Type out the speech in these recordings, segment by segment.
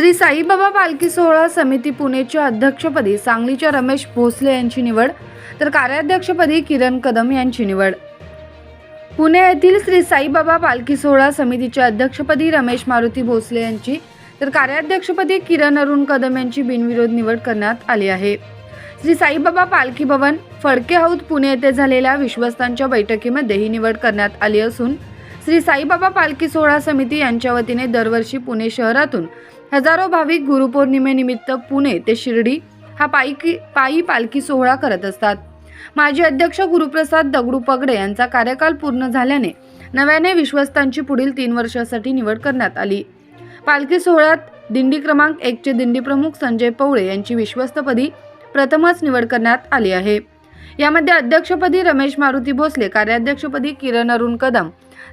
श्री साईबाबा पालखी सोहळा समिती पुणेच्या अध्यक्षपदी सांगलीच्या रमेश भोसले यांची निवड तर कार्याध्यक्षपदी किरण कदम यांची निवड. पुणे येथील श्री साईबाबा पालखी सोहळा समितीच्या अध्यक्षपदी रमेश मारुती भोसले यांची तर कार्याध्यक्षपदी किरण अरुण कदम यांची बिनविरोध निवड करण्यात आली आहे. श्री साईबाबा पालखी भवन फडके हौद पुणे येथे झालेल्या विश्वस्तांच्या बैठकीमध्ये ही निवड करण्यात आली असून श्री साईबाबा पालखी सोहळा समिती यांच्या वतीने दरवर्षी पुणे शहरातून हजारो भाविक गुरुपौर्णिमेनिमित्त पुणे ते शिर्डी हा पायी पायी पालखी सोहळा करत असतात. माजी अध्यक्ष गुरुप्रसाद दगडू पगडे यांचा कार्यकाल पूर्ण झाल्याने नव्याने विश्वस्तांची पुढील तीन वर्षासाठी निवड करण्यात आली. पालखी सोहळ्यात दिंडी क्रमांक एकचे दिंडी प्रमुख संजय पवळे यांची विश्वस्तपदी प्रथमच निवड करण्यात आली आहे. यामध्ये अध्यक्षपदी रमेश मारुती भोसले कार्याध्यक्षपदी किरण अरुण कदम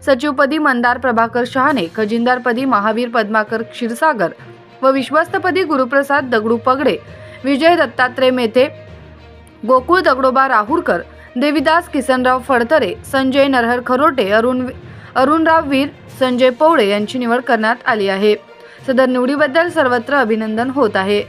सचिवपदी मंदार प्रभाकर शहाणे खजिनदारपदी महावीर पद्माकर क्षीरसागर व विश्वस्तपदी गुरुप्रसाद दगडू पगडे विजय दत्तात्रय मेथे गोकुळ दगडोबा राहुरकर देविदास किसनराव फडतरे संजय नरहर खरोटे अरुण अरुणराव वीर संजय पवळे यांची निवड करण्यात आली आहे. सदर निवडीबद्दल सर्वत्र अभिनंदन होत आहे.